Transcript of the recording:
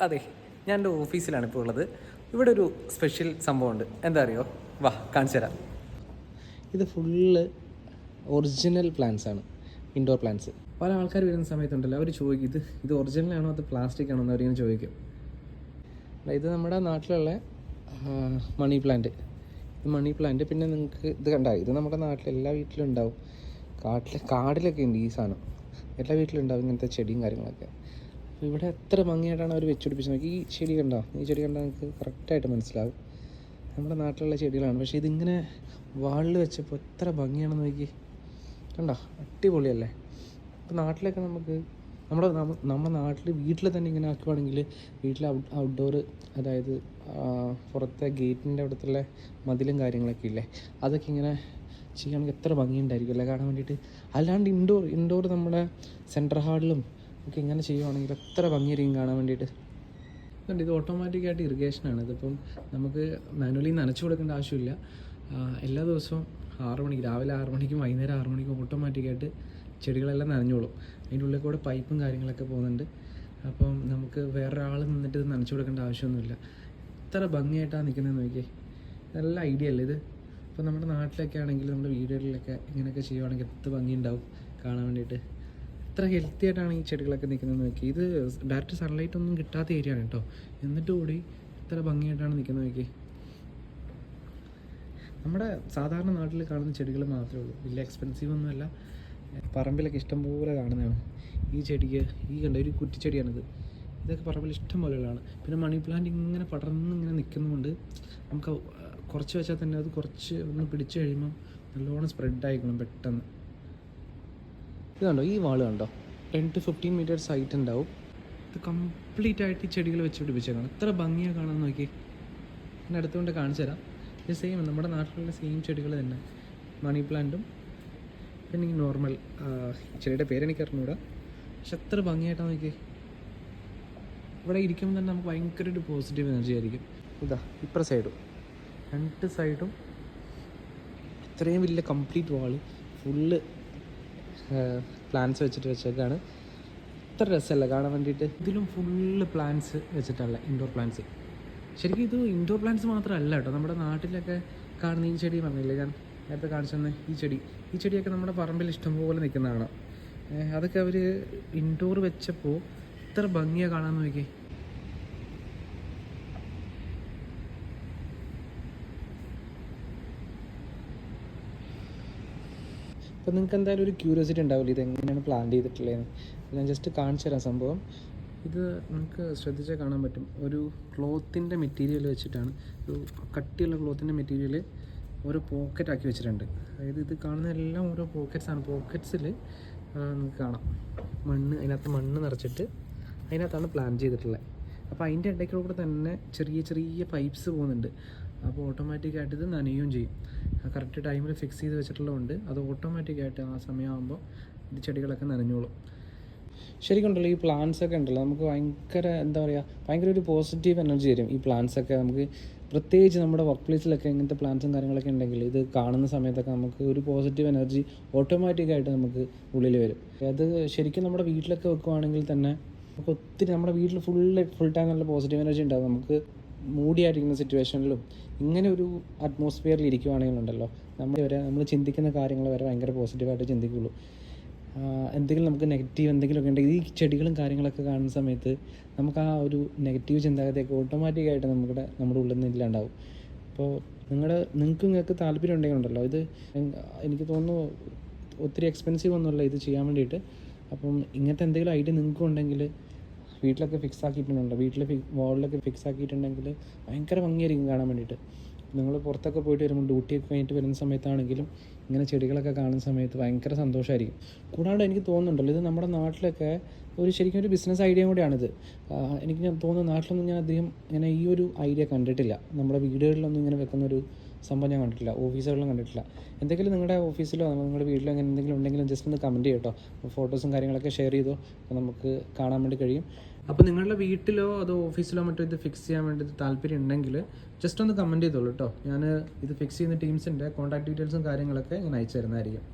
അതെ ഞാൻ എന്റെ ഓഫീസിലാണ് ഇപ്പോൾ ഉള്ളത്. ഇവിടെ ഒരു സ്പെഷ്യൽ സംഭവമുണ്ട്. എന്താ അറിയോ? വാ കാണിച്ചു തരാം. ഇത് ഫുള്ള് ഒറിജിനൽ പ്ലാന്റ്സ് ആണ്. Indoor plants. പല ആൾക്കാർ വരുന്ന സമയത്തുണ്ടല്ലോ അവർ ചോദിക്കും ഇത് ഇത് ഒറിജിനൽ ആണോ അത് പ്ലാസ്റ്റിക് ആണോ? എന്ന് അവരിങ്ങനെ ചോദിക്കും. ഇത് നമ്മുടെ നാട്ടിലുള്ള മണി പ്ലാന്റ് ഇത് മണി പ്ലാന്റ് പിന്നെ നിങ്ങൾക്ക് ഇത് കണ്ട ഇത് നമ്മുടെ നാട്ടിൽ എല്ലാ വീട്ടിലും ഉണ്ടാവും. കാട്ടിൽ കാടിലൊക്കെ ഉണ്ട് ഈ സാധനം. എല്ലാ വീട്ടിലും ഉണ്ടാവും ഇങ്ങനത്തെ ചെടിയും കാര്യങ്ങളൊക്കെ. ഇവിടെ എത്ര ഭംഗിയായിട്ടാണ് അവർ വെച്ചുപിടിപ്പിച്ചത്. നോക്കി ഈ ചെടി കണ്ടോ? ഈ ചെടി കണ്ടാൽ നിങ്ങൾക്ക് കറക്റ്റായിട്ട് മനസ്സിലാവും. നമ്മുടെ നാട്ടിലുള്ള ചെടികളാണ്. പക്ഷേ ഇതിങ്ങനെ വാളിൽ വെച്ചപ്പോൾ എത്ര ഭംഗിയാണെന്ന് നോക്കി കണ്ടോ? അടിപൊളിയല്ലേ? ഇപ്പോൾ നാട്ടിലൊക്കെ നമുക്ക് നമ്മുടെ നമ്മുടെ നാട്ടിൽ വീട്ടിൽ തന്നെ ഇങ്ങനെ ആക്കുവാണെങ്കിൽ വീട്ടിലെ ഔട്ട് ഔട്ട്ഡോർ അതായത് പുറത്തെ ഗേറ്റിന്റെ അവിടുത്തെ മതിലും കാര്യങ്ങളൊക്കെ ഇല്ലേ? അതൊക്കെ ഇങ്ങനെ ചെയ്യുകയാണെങ്കിൽ എത്ര ഭംഗിയുണ്ടായിരിക്കും അല്ലേ? കാണാൻ വേണ്ടിയിട്ട്. അല്ലാണ്ട് ഇൻഡോർ ഇൻഡോർ നമ്മുടെ സെൻട്രൽ ഹാളിലും ഒക്കെ ഇങ്ങനെ ചെയ്യുവാണെങ്കിൽ എത്ര ഭംഗിയായിരിക്കും കാണാൻ വേണ്ടിയിട്ട്? ഓട്ടോമാറ്റിക് ഇത് ഓട്ടോമാറ്റിക്കായിട്ട് ഇറിഗേഷനാണ് ഇതിപ്പം നമുക്ക് മാനുവലി നനച്ചു കൊടുക്കേണ്ട ആവശ്യമില്ല. എല്ലാ ദിവസവും ആറു മണിക്ക് രാവിലെ ആറു മണിക്കും വൈകുന്നേരം ആറു മണിക്കും ഓട്ടോമാറ്റിക്കായിട്ട് ചെടികളെല്ലാം നനഞ്ഞോളും. അതിന്റെ ഉള്ളിൽ കൂടെ പൈപ്പും കാര്യങ്ങളൊക്കെ പോകുന്നുണ്ട്. അപ്പം നമുക്ക് വേറൊരാൾ നിന്നിട്ട് ഇത് നനച്ചു കൊടുക്കേണ്ട ആവശ്യമൊന്നുമില്ല. എത്ര ഭംഗിയായിട്ടാണ് നിൽക്കുന്നത് നോക്കിയേ. നല്ല ഐഡിയ അല്ലേ ഇത്? ഇപ്പം നമ്മുടെ നാട്ടിലൊക്കെ ആണെങ്കിൽ നമ്മുടെ വീടുകളിലൊക്കെ ഇങ്ങനെയൊക്കെ ചെയ്യുവാണെങ്കിൽ എത്ര ഭംഗി ഉണ്ടാവും കാണാൻ വേണ്ടിയിട്ട്? എത്ര ഹെൽത്തി ആയിട്ടാണ് ഈ ചെടികളൊക്കെ നിൽക്കുന്നത് നോക്കി. ഇത് ഡയറക്റ്റ് സൺലൈറ്റ് ഒന്നും കിട്ടാത്ത ഏരിയ ആണ് കേട്ടോ എന്നിട്ട് കൂടി ഇത്ര ഭംഗിയായിട്ടാണ് നിൽക്കുന്നത് നോക്കി. നമ്മുടെ സാധാരണ നാട്ടിൽ കാണുന്ന ചെടികൾ മാത്രമേ ഉള്ളൂ. വലിയ എക്സ്പെൻസീവ് ഒന്നുമല്ല പറമ്പിലൊക്കെ ഇഷ്ടംപോലെ കാണുന്നതാണ്. ഈ ചെടിക്ക് ഈ കണ്ട ഒരു കുറ്റിച്ചെടിയാണിത്. ഇതൊക്കെ പറമ്പിൽ ഇഷ്ടം പിന്നെ മണി പ്ലാന്റ് ഇങ്ങനെ പടർന്ന് ഇങ്ങനെ നിൽക്കുന്നതുകൊണ്ട് നമുക്ക് കുറച്ച് വെച്ചാൽ തന്നെ അത് കുറച്ച് ഒന്ന് പിടിച്ചു കഴിയുമ്പം നല്ലോണം സ്പ്രെഡ് ആയിക്കണം പെട്ടെന്ന്. ഇത് കണ്ടോ? ഈ വാൾ കണ്ടോ? Ten to fifteen metre height ഉണ്ടാവും. ഇത് കംപ്ലീറ്റ് ആയിട്ട് ഈ ചെടികൾ വെച്ച് പിടിപ്പിച്ചേക്കണം. എത്ര ഭംഗിയാണ് കാണാൻ നോക്കി. ഞാൻ അടുത്തുകൊണ്ട് കാണിച്ചു തരാം. ഇത് സെയിം നമ്മുടെ നാട്ടിലുള്ള സെയിം ചെടികൾ തന്നെ. മണി പ്ലാന്റും പിന്നെ ഈ നോർമൽ ചെടിയുടെ പേരെനിക്ക് അറിഞ്ഞൂടാ. പക്ഷെ എത്ര ഭംഗിയായിട്ടാണ് നോക്കി ഇവിടെ ഇരിക്കുമ്പോൾ തന്നെ നമുക്ക് ഭയങ്കര ഒരു പോസിറ്റീവ് എനർജി ആയിരിക്കും. ഇതാ ഇപ്പുറ സൈഡും രണ്ട് സൈഡും ഇത്രയും വലിയ കംപ്ലീറ്റ് വാൾ ഫുള്ള് പ്ലാന്റ്സ് വെച്ചിട്ട് വെച്ചേക്കാണ്. ഇത്ര രസമല്ല കാണാൻ വേണ്ടിയിട്ട്. ഇതിലും ഫുള്ള് പ്ലാന്റ്സ് വെച്ചിട്ടല്ല ഇൻഡോർ പ്ലാന്റ്സ് ശരിക്കും ഇത് ഇൻഡോർ പ്ലാന്റ്സ് മാത്രമല്ല കേട്ടോ. നമ്മുടെ നാട്ടിലൊക്കെ കാണുന്ന ഈ ചെടി പറഞ്ഞില്ലേ ഞാൻ? നേരത്തെ കാണിച്ചു തന്നെ ഈ ചെടി. ഈ ചെടിയൊക്കെ നമ്മുടെ പറമ്പിൽ ഇഷ്ടംപോലെ നിൽക്കുന്നതാണ് അതൊക്കെ അവർ ഇൻഡോർ വെച്ചപ്പോൾ ഇത്ര ഭംഗിയാണ് കാണാൻ നോക്കി അപ്പോൾ നിങ്ങൾക്ക് എന്തായാലും ഒരു ക്യൂരിയോസിറ്റി ഉണ്ടാവില്ല. ഇത് എങ്ങനെയാണ് പ്ലാൻ ചെയ്തിട്ടുള്ളതെന്ന്. ഞാൻ ജസ്റ്റ് കാണിച്ചു തരാം സംഭവം. ഇത് നമുക്ക് ശ്രദ്ധിച്ചാൽ കാണാൻ പറ്റും. ഒരു ക്ലോത്തിന്റെ മെറ്റീരിയൽ വെച്ചിട്ടാണ്. ഒരു കട്ടിയുള്ള ക്ലോത്തിന്റെ മെറ്റീരിയൽ ഓരോ പോക്കറ്റ് ആക്കി വെച്ചിട്ടുണ്ട്. അതായത് ഇത് കാണുന്ന എല്ലാം ഓരോ പോക്കറ്റ്സ് ആണ്. പോക്കറ്റ്സിൽ നിങ്ങൾക്ക് കാണാം. മണ്ണ് അതിനകത്ത് മണ്ണ് നിറച്ചിട്ട് അതിനകത്താണ് പ്ലാൻ ചെയ്തിട്ടുള്ളത്. അപ്പോൾ അതിന്റെ ഇടയ്ക്കൂടെ തന്നെ ചെറിയ ചെറിയ പൈപ്പ്സ് പോകുന്നുണ്ട്. അപ്പോൾ ഓട്ടോമാറ്റിക്കായിട്ട് ഇത് നനയുകയും ചെയ്യും. കറക്റ്റ് ടൈമിൽ ഫിക്സ് ചെയ്ത് വെച്ചിട്ടുള്ളതുകൊണ്ട് അത് ഓട്ടോമാറ്റിക്കായിട്ട് ആ സമയമാകുമ്പോൾ ഇത് ചെടികളൊക്കെ നനഞ്ഞോളും. ശരിക്കുണ്ടല്ലോ ഈ പ്ലാന്റ്സ് ഒക്കെ ഉണ്ടല്ലോ നമുക്ക് ഭയങ്കര എന്താ പറയുക ഭയങ്കര ഒരു പോസിറ്റീവ് എനർജി തരും. ഈ പ്ലാന്റ്സ് ഒക്കെ നമുക്ക് പ്രത്യേകിച്ച് നമ്മുടെ വർക്ക് പ്ലേസിലൊക്കെ ഇങ്ങനത്തെ പ്ലാന്റ്സും കാര്യങ്ങളൊക്കെ ഉണ്ടെങ്കിൽ ഇത് കാണുന്ന സമയത്തൊക്കെ നമുക്ക് ഒരു പോസിറ്റീവ് എനർജി ഓട്ടോമാറ്റിക്കായിട്ട് നമുക്ക് ഉള്ളിൽ വരും. അത് ശരിക്കും നമ്മുടെ വീട്ടിലൊക്കെ വെക്കുവാണെങ്കിൽ തന്നെ നമുക്ക് ഒത്തിരി നമ്മുടെ വീട്ടിൽ ഫുള്ള് ഫുൾ ടൈം നല്ല പോസിറ്റീവ് എനർജി ഉണ്ടാകും നമുക്ക് മൂടിയായിരിക്കുന്ന സിറ്റുവേഷനിലും ഇങ്ങനെ ഒരു അറ്റ്മോസ്ഫിയറിൽ ഇരിക്കുവാണെങ്കിലുണ്ടല്ലോ. നമ്മൾ വരെ നമ്മൾ ചിന്തിക്കുന്ന കാര്യങ്ങൾ വരെ ഭയങ്കര പോസിറ്റീവായിട്ട് ചിന്തിക്കുള്ളൂ. എന്തെങ്കിലും നമുക്ക് നെഗറ്റീവ് എന്തെങ്കിലുമൊക്കെ ഉണ്ടെങ്കിൽ ഈ ചെടികളും കാര്യങ്ങളൊക്കെ കാണുന്ന സമയത്ത് നമുക്ക് ആ ഒരു നെഗറ്റീവ് ചിന്താഗതിയൊക്കെ ഓട്ടോമാറ്റിക്കായിട്ട് നമ്മുടെ നമ്മുടെ ഉള്ളിൽ നിന്ന് ഇല്ലാണ്ടാവും. അപ്പോൾ നിങ്ങളുടെ നിങ്ങൾക്ക് നിങ്ങൾക്ക് താല്പര്യം ഉണ്ടെങ്കിൽ ഉണ്ടല്ലോ. ഇത് എനിക്ക് തോന്നുന്നു ഒത്തിരി എക്സ്പെൻസീവ് ഒന്നുമല്ല ഇത് ചെയ്യാൻ വേണ്ടിയിട്ട്. അപ്പം ഇങ്ങനത്തെ എന്തെങ്കിലും ഐഡിയ നിങ്ങൾക്കും ഉണ്ടെങ്കിൽ വീട്ടിലൊക്കെ ഫിക്സ് ആക്കിയിട്ടുണ്ടോ? വീട്ടിൽ വാളിലൊക്കെ ഫിക്സ് ആക്കിയിട്ടുണ്ടെങ്കിൽ ഭയങ്കര ഭംഗിയായിരിക്കും കാണാൻ വേണ്ടിയിട്ട്. നിങ്ങൾ പുറത്തൊക്കെ പോയിട്ട് വരുമ്പോൾ ഡ്യൂട്ടിയൊക്കെ കഴിഞ്ഞിട്ട് വരുന്ന സമയത്താണെങ്കിലും ഇങ്ങനെ ചെടികളൊക്കെ കാണുന്ന സമയത്ത് ഭയങ്കര സന്തോഷമായിരിക്കും കൂടാതെ എനിക്ക് തോന്നുന്നുണ്ടല്ലോ ഇത് നമ്മുടെ നാട്ടിലൊക്കെ ഒരു ശരിക്കും ഒരു ബിസിനസ് ഐഡിയ കൂടിയാണിത്. എനിക്ക് ഞാൻ തോന്നുന്നു നാട്ടിലൊന്നും ഞാൻ അധികം ഇങ്ങനെ ഈ ഒരു ഐഡിയ കണ്ടിട്ടില്ല. നമ്മുടെ വീടുകളിലൊന്നും ഇങ്ങനെ വെക്കുന്ന ഒരു സംഭവം ഞാൻ കണ്ടിട്ടില്ല. ഓഫീസുകളിലും കണ്ടിട്ടില്ല. എന്തെങ്കിലും നിങ്ങളുടെ ഓഫീസിലോ നിങ്ങളുടെ വീട്ടിലോ അങ്ങനെ എന്തെങ്കിലും ഉണ്ടെങ്കിലും ജസ്റ്റ് ഒന്ന് കമന്റ് ചെയ്യട്ടോ ഫോട്ടോസും കാര്യങ്ങളൊക്കെ ഷെയർ ചെയ്തോ. നമുക്ക് കാണാൻ വേണ്ടി കഴിയും. അപ്പോൾ നിങ്ങളുടെ വീട്ടിലോ അതോ ഓഫീസിലോ മറ്റോ ഇത് ഫിക്സ് ചെയ്യാൻ വേണ്ടി താല്പര്യം ഉണ്ടെങ്കിൽ ജസ്റ്റ് ഒന്ന് കമന്റ് ചെയ്തോളൂ കേട്ടോ ഞാൻ ഇത് ഫിക്സ് ചെയ്യുന്ന ടീംസിന്റെ കോൺടാക്ട് ഡീറ്റെയിൽസും കാര്യങ്ങളൊക്കെ ഞാൻ അയച്ചു തരുന്നതായിരിക്കും.